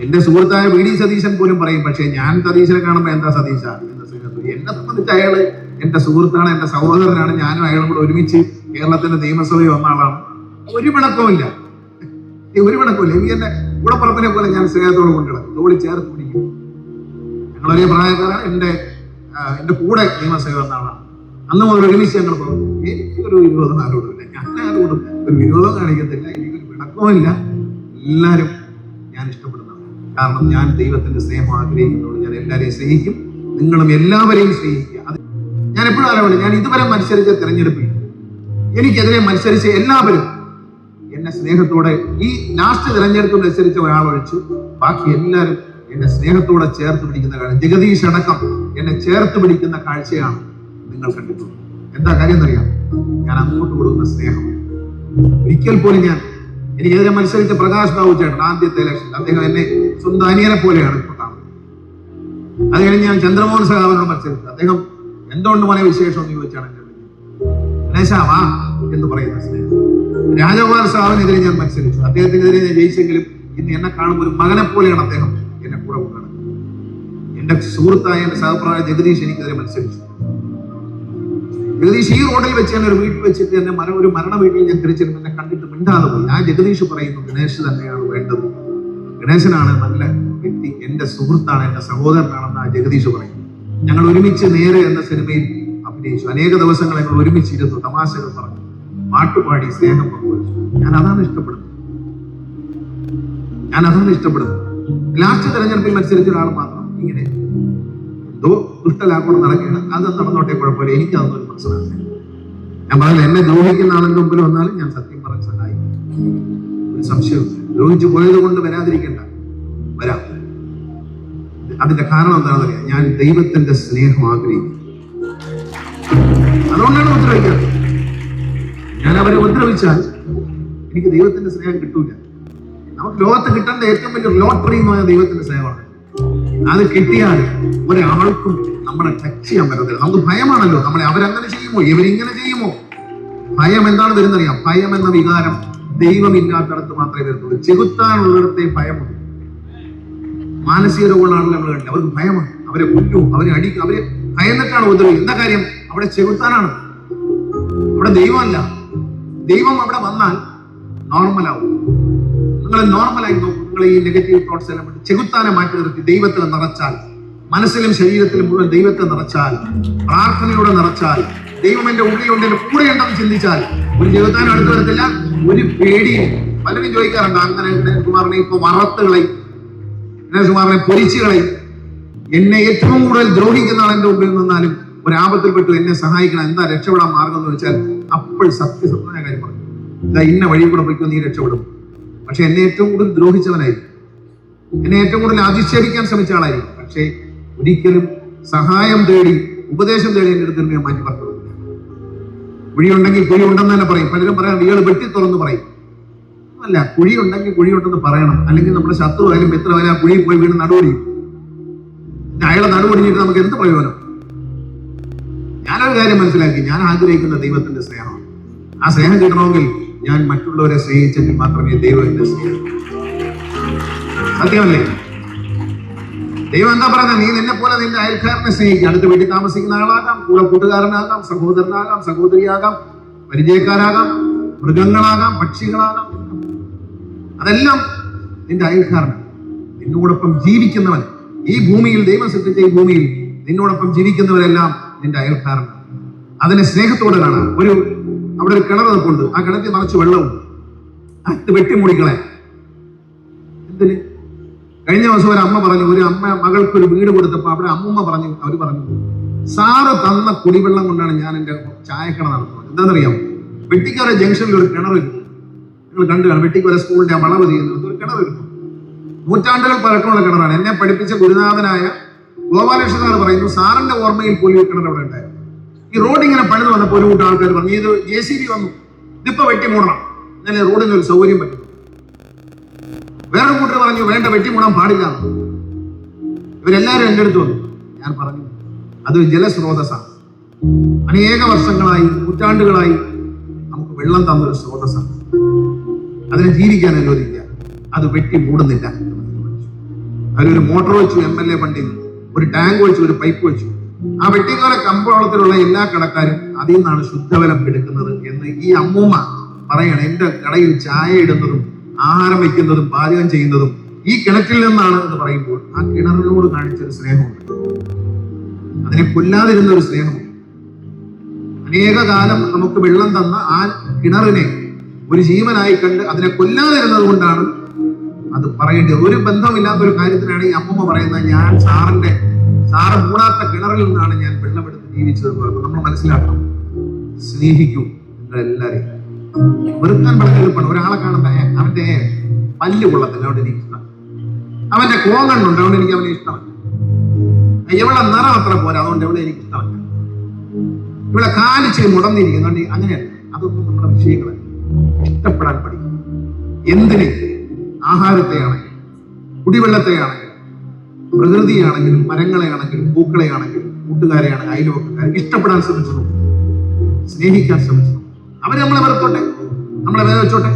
എന്റെ സുഹൃത്തായ V D Satheesan പോലും പറയും പക്ഷേ ഞാൻ സതീശനെ കാണുമ്പോൾ എന്താ സതീശ? എന്ന് സ്നേഹത്തിൽ എന്നെ സംബന്ധിച്ച് അയാൾ എന്റെ സുഹൃത്താണ് എന്റെ സഹോദരനാണ്. ഞാനും അയാളും കൂടെ ഒരുമിച്ച് കേരളത്തിന്റെ നിയമസഭയിൽ വന്ന ആളാണ്. ഒരു പിണക്കവുമില്ല. ഈ ഒരു പിണക്കമില്ല എനിക്ക് എന്റെ കൂടപ്പുറത്തിനെ പോലെ ഞാൻ സ്നേഹത്തോട് കൊണ്ടിടക്കും തോളി ചേർത്ത് പിടിക്കും. ഞങ്ങൾ ഒരേ പ്രായക്കാരാണ്. എന്റെ എന്റെ കൂടെ നിയമസഭയിൽ വന്ന ആളാണ്. അന്ന് മുതൽ ഒരുമിച്ച് ഞങ്ങൾ പോകും എനിക്കൊരു വിരോധം ആരോടുമില്ല. ഞാൻ ആരോടും ഒരു വിരോധം കാണിക്കത്തില്ല. എനിക്കൊരു പിണക്കവുമില്ല. ഇഷ്ടപ്പെടുന്നതാണ് കാരണം ഞാൻ ദൈവത്തിന്റെ സ്നേഹം ആഗ്രഹിക്കുന്നതുകൊണ്ട് ഞാൻ എല്ലാവരെയും സ്നേഹിക്കും. നിങ്ങളും എല്ലാവരെയും സ്നേഹിക്കുക. അത് ഞാൻ എപ്പോഴും അറിവുള്ളൂ ഞാൻ ഇതുവരെ മത്സരിച്ച തിരഞ്ഞെടുപ്പിൽ എനിക്കെതിരെ മത്സരിച്ച എല്ലാവരും എന്നെ സ്നേഹത്തോടെ ഈ ലാസ്റ്റ് തിരഞ്ഞെടുപ്പ് മത്സരിച്ച ഒരാളൊഴിച്ച് ബാക്കി എല്ലാവരും എന്നെ സ്നേഹത്തോടെ ചേർത്ത് പിടിക്കുന്ന കാഴ്ച ജഗദീഷ് അടക്കം എന്നെ ചേർത്ത് പിടിക്കുന്ന കാഴ്ചയാണ് നിങ്ങൾ കണ്ടിട്ടുള്ളത്. എന്താ കാര്യം എന്നറിയാം ഞാൻ അങ്ങോട്ട് കൊടുക്കുന്ന സ്നേഹം ഒരിക്കൽ പോലും ഞാൻ എനിക്കെതിരെ മത്സരിച്ച പ്രകാശ് ബാബു ചേട്ടൻ? ആദ്യത്തെ ഇലക്ഷൻ അദ്ദേഹം എന്നെ സ്വന്തം അനിയനെ പോലെയാണ് ഇപ്പോൾ കാണുന്നത് അത് കഴിഞ്ഞ് ഞാൻ ചന്ദ്രമോഹൻ സഹാബനോട് മത്സരിച്ചു. അദ്ദേഹം എന്തുകൊണ്ട് മോനെ വിശേഷം എന്ന് ചോദിച്ചാണ് എന്നെ വിളിച്ചത്. എന്ന് പറയുന്ന സ്നേഹം. രാജകുമാർ സഹാബിനെതിരെ ഞാൻ മത്സരിച്ചു. അദ്ദേഹത്തിനെതിരെ ഞാൻ ജയിച്ചെങ്കിലും ഇന്ന് എന്നെ കാണുമ്പോൾ ഒരു മകനെ പോലെയാണ് അദ്ദേഹം എന്നെ കൂടെ കൊണ്ടാണ് എന്റെ സുഹൃത്തായ എന്റെ സഹപ്രായ ജഗദീഷ് എനിക്കെതിരെ മത്സരിച്ചു. ജഗദീഷ് ഈ റോഡിൽ വെച്ച് ഞാൻ ഒരു വീട്ടിൽ വെച്ചിട്ട് എന്നെ മര ഒരു മരണ വീട്ടിൽ ഞാൻ തിരിച്ചിരുന്നു. എന്നെ കണ്ടിട്ട് മിണ്ടാതെ പോയി. ആ ജഗദീഷ് പറയുന്നു ഗണേഷ് തന്നെയാണ് വേണ്ടത്. ഗണേശനാണ് നല്ല വ്യക്തി. എന്റെ സുഹൃത്താണ് എന്റെ സഹോദരനാണെന്ന് ആ ജഗദീഷ് പറയുന്നു. ഞങ്ങൾ ഒരുമിച്ച് നേരെ എന്ന സിനിമയിൽ അഭിനയിച്ചു. അനേക ദിവസങ്ങൾ ഞങ്ങൾ ഒരുമിച്ചിരുന്നു തമാശകൾ പറഞ്ഞു. പാട്ടുപാടി സ്നേഹം പങ്കുവച്ചു. ഞാൻ അതാണ് ഇഷ്ടപ്പെടുന്നത്. ഞാൻ അതാണ് ഇഷ്ടപ്പെടുന്നത്. ലാസ്റ്റ് തെരഞ്ഞെടുപ്പിൽ മത്സരിച്ച ഒരാൾ മാത്രം ഇങ്ങനെ എന്തോ ദുഷ്ടലാക്കൂടെ നടക്കുകയാണ്. അത് നടന്നോട്ടെ കുഴപ്പമില്ല. എനിക്ക് ഒരു പ്രശ്നമില്ല. ഞാൻ പറഞ്ഞില്ല എന്നെ ദ്രോഹിക്കുന്ന ആളിന്റെ മുമ്പിൽ വന്നാലും ഞാൻ സത്യം സംശയമില്ല ദ്രോഹിച്ചു പോയത് കൊണ്ട് വരാതിരിക്കണ്ട. വരാം. അതിന്റെ കാരണം എന്താണെന്ന് അറിയാം. ഞാൻ ദൈവത്തിന്റെ സ്നേഹം ആഗ്രഹിക്കുന്നു. അതുകൊണ്ടാണ് ഉപദ്രവിക്കാറ് ഞാൻ അവരെ ഉപദ്രവിച്ചാൽ എനിക്ക് ദൈവത്തിന്റെ സ്നേഹം കിട്ടൂല. നമുക്ക് ലോകത്ത് കിട്ടേണ്ട ഏറ്റവും വലിയ ലോട്ടറി എന്ന് പറഞ്ഞാൽ ദൈവത്തിന്റെ സ്നേഹമാണ്. അത് കിട്ടിയാൽ ഒരാൾക്കും നമ്മളെ ടച്ച് ചെയ്യാൻ പറ്റത്തില്ല. നമുക്ക് ഭയമാണല്ലോ. നമ്മളെ അവരങ്ങനെ ചെയ്യുമോ? ഇവരിങ്ങനെ ചെയ്യുമോ? ഭയം എന്താണ് വരുന്നറിയാം? ഭയം എന്ന വികാരം. ദൈവമില്ലാത്തടത്ത് മാത്രമേ വരുന്നുള്ളൂ ചെകുത്താനുള്ളിടത്തെ ഭയമുണ്ട്. മാനസിക രോഗങ്ങളാണല്ലോ നമ്മൾ കണ്ടത്. അവർക്ക് ഭയമാണ്. അവരെ കൊല്ലും അവരെ അടിക്കും അവരെ ഭയന്നിട്ടാണ് ഉപദ്രവിക്കുന്നത് എന്താ കാര്യം? അവിടെ ചെകുത്താനാണ്. അവിടെ ദൈവമല്ല. ദൈവം അവിടെ വന്നാൽ നോർമലാവും നിങ്ങൾ നോർമലായി നോക്കും. നിങ്ങൾ ഈ നെഗറ്റീവ് തോട്ട്സ് എല്ലാം ചെകുത്താനെ മാറ്റി നിർത്തി ദൈവത്തിൽ നിറച്ചാൽ. മനസ്സിലും ശരീരത്തിലും മുഴുവൻ ദൈവത്തെ നിറച്ചാൽ. പ്രാർത്ഥനയോടെ നിറച്ചാൽ. ദൈവം എന്റെ ഉള്ളിലുണ്ട് എന്റെ കൂടെ ഉണ്ടെന്ന് ചിന്തിച്ചാൽ. ഒരു ചെകുത്താനും അടുത്ത് വരത്തില്ല. ഒരു പേടിയും പലരും ചോദിക്കാറുണ്ട് അങ്ങനെ ഗണേഷ്കുമാറിനെ ഇപ്പൊ വറത്തുകളെ ഗണേഷ്കുമാറിനെ പൊരിച്ചുകളെ എന്നെ ഏറ്റവും കൂടുതൽ ദ്രോഹിക്കുന്ന എന്റെ മുമ്പിൽ നിന്നാലും ഒരാപത്തിൽപ്പെട്ടു എന്നെ സഹായിക്കണം എന്താ രക്ഷപ്പെടാൻ മാർഗം എന്ന് വെച്ചാൽ അപ്പോൾ സത്യസന്ധമായ കാര്യം പറഞ്ഞു. ഇതാ ഇന്ന വഴി കൂടെ പോയിക്കോ നീ രക്ഷപ്പെടും. പക്ഷെ എന്നെ ഏറ്റവും കൂടുതൽ ദ്രോഹിച്ചവനായി എന്നെ ഏറ്റവും കൂടുതൽ അധിക്ഷേപിക്കാൻ ശ്രമിച്ച ആളായിരിക്കും. പക്ഷേ ഒരിക്കലും സഹായം തേടി ഉപദേശം തേടി എന്റെ അടുത്ത് മാറ്റി പറഞ്ഞു. കുഴിയുണ്ടെങ്കിൽ കുഴി ഉണ്ടെന്ന് തന്നെ പറയും. പലരും പറയാം ഇയാൾ വെട്ടി തുറന്ന് പറയും. അല്ല കുഴി ഉണ്ടെങ്കിൽ കുഴി ഉണ്ടെന്ന് പറയണം. അല്ലെങ്കിൽ നമ്മുടെ ശത്രു ആയാലും മിത്രമായാലും ആ കുഴിയിൽ പോയി വീണ് നടുപൊടിയും അയാളെ നടുപൊടിഞ്ഞിട്ട് നമുക്ക് എന്ത് പ്രയോജനം? ഞാനൊരു കാര്യം മനസ്സിലാക്കി. ഞാൻ ആഗ്രഹിക്കുന്ന ദൈവത്തിന്റെ സ്നേഹമാണ്. ആ സ്നേഹം കിട്ടണമെങ്കിൽ ഞാൻ മറ്റുള്ളവരെ സ്നേഹിച്ചെങ്കിൽ മാത്രമേ ദൈവം എന്നെ സ്നേഹിക്കൂ. സത്യമല്ലേ? ദൈവം എന്താ പറയുന്നത്? നീ നിന്നെ പോലെ നിന്റെ അയൽക്കാരനെ സ്നേഹിക്കുക അടുത്ത വീട്ടിൽ താമസിക്കുന്ന ആളാകാം കൂടെ കൂട്ടുകാരനാകാം സഹോദരനാകാം സഹോദരിയാകാം പരിചയക്കാരാകാം മൃഗങ്ങളാകാം പക്ഷികളാകാം. അതെല്ലാം നിന്റെ അയൽക്കാരൻ നിന്നോടൊപ്പം ജീവിക്കുന്നവൻ ഈ ഭൂമിയിൽ ദൈവം സൃഷ്ടിച്ച ഈ ഭൂമിയിൽ നിന്നോടൊപ്പം ജീവിക്കുന്നവരെല്ലാം നിന്റെ അയൽക്കാരൻ അതിനെ സ്നേഹത്തോടെ കാണാം. ഒരു അവിടെ ഒരു കിണർ നിൽപ്പുണ്ട്. ആ കിണറ്റിൽ നിറച്ച് വെള്ളവും അത് വെട്ടിമുടിക്കളെ എന്തിന്? കഴിഞ്ഞ ദിവസം ഒരു അമ്മ പറഞ്ഞു ഒരു അമ്മ മകൾക്ക് ഒരു വീട് കൊടുത്തപ്പോ അവിടെ അമ്മൂമ്മ പറഞ്ഞു അവർ പറഞ്ഞു സാറ് തന്ന കുടിവെള്ളം കൊണ്ടാണ് ഞാൻ എന്റെ ചായക്കട നടത്തുന്നത്. എന്താണെന്നറിയാം വെട്ടിക്കര ജംഗ്ഷനിൽ ഒരു ഇരിക്കും നിങ്ങൾ കണ്ടു കാണും വെട്ടിക്കര സ്കൂളിന്റെ ആ വളവ് ചെയ്യുന്നത് ഒരു ഇരിക്കും നൂറ്റാണ്ടുകൾ പഴക്കമുള്ള കിണറാണ്. എന്നെ പഠിപ്പിച്ച ഗുരുനാഥനായ ഗോപാലകൃഷ്ണൻ സാർ പറയുന്നു സാറിന്റെ ഓർമ്മയിൽ പോലും ഒരു കിണർ അവിടെ ഉണ്ടായിരുന്നു? ഈ റോഡ് ഇങ്ങനെ പണിത് വന്നപ്പോൾ ഒരു കൂട്ടം ആൾക്കാർ പറഞ്ഞു ഇത് ജെ സി ബി വന്നു. ഇതിപ്പോ വെട്ടി മൂടണം. എന്നാലേ റോഡിന് ഒരു സൗകര്യം പറ്റും. വേറെ കൂട്ടർ പറഞ്ഞു വേണ്ട വെട്ടി മൂടാൻ പാടില്ല. ഇവരെല്ലാവരും എന്റെ അടുത്ത് വന്നു. ഞാൻ പറഞ്ഞു അത് ജലസ്രോതസ്സാണ്. അനേക വർഷങ്ങളായി നൂറ്റാണ്ടുകളായി നമുക്ക് വെള്ളം തന്നൊരു സ്രോതസ്സാണ്. അതിനെ ജീവിക്കാൻ അനുവദിക്കുക അത് വെട്ടി മൂടുന്നില്ല. അതിലൊരു മോട്ടോർ വെച്ചു എം എൽ എ ഫണ്ടിൽ ഒരു ടാങ്ക് വെച്ചു ഒരു പൈപ്പ് വെച്ചു. ആ വെട്ടിക്കോല കമ്പോളത്തിലുള്ള എല്ലാ കടക്കാരും അതിൽ നിന്നാണ് ശുദ്ധജലം എടുക്കുന്നത് എന്ന് ഈ അമ്മൂമ്മ പറയണം. എന്റെ കടയിൽ ചായ ഇടുന്നതും ആഹാരം വയ്ക്കുന്നതും പാചകം ചെയ്യുന്നതും ഈ കിണറ്റിൽ നിന്നാണ് എന്ന് പറയുമ്പോൾ ആ കിണറിനോട് കാണിച്ചൊരു സ്നേഹമുണ്ട്. അതിനെ കൊല്ലാതിരുന്ന ഒരു സ്നേഹമുണ്ട്. അനേക കാലം നമുക്ക് വെള്ളം തന്ന ആ കിണറിനെ ഒരു ജീവനായി കണ്ട് അതിനെ കൊല്ലാതിരുന്നത് കൊണ്ടാണ് അത് പറയേണ്ടത്. ഒരു ബന്ധമില്ലാത്ത ഒരു കാര്യത്തിനാണ് ഈ അമ്മമ്മ പറയുന്നത് ഞാൻ സാറിന്റെ സാറ് മൂടാത്ത കിണറിൽ നിന്നാണ് ഞാൻ വെള്ളമെടുത്ത് ജീവിച്ചത് നമ്മൾ മനസ്സിലാക്കണം. സ്നേഹിക്കൂ. നിങ്ങളെല്ലാരെയും. വെറുക്കാൻ വളരെ എളുപ്പമാണ് ഒരാളെ കാണുമ്പോ അവന്റെ പല്ല് കൊള്ളത്തില്ല അവിടെ എനിക്ക് ഇഷ്ടം. അവന്റെ കോങ്ങണ്ണുണ്ട് അതുകൊണ്ട് എനിക്ക് അവനെ ഇഷ്ടമല്ല. ഇവളെ നിറം അത്ര പോരാ അതുകൊണ്ട് ഇവിടെ എനിക്ക് ഇഷ്ടമല്ല. ഇവിടെ കാലിച്ച് മുടന്നിരിക്കുന്നുണ്ട് അങ്ങനെയല്ല അതൊന്നും നമ്മുടെ വിഷയങ്ങളെ ഇഷ്ടപ്പെടാൻ പഠിക്കും. എന്തിനെ? ആഹാരത്തെയാണെങ്കിലും കുടിവെള്ളത്തെയാണെങ്കിലും പ്രകൃതിയാണെങ്കിലും മരങ്ങളെയാണെങ്കിലും പൂക്കളെയാണെങ്കിലും കൂട്ടുകാരെയാണെങ്കിലും അയൽവക്കാരെ ഇഷ്ടപ്പെടാൻ ശ്രമിച്ചു. സ്നേഹിക്കാൻ ശ്രമിച്ചു അവർ നമ്മളെ വെറുത്തോട്ടെ? നമ്മളെ വേദ വെച്ചോട്ടെ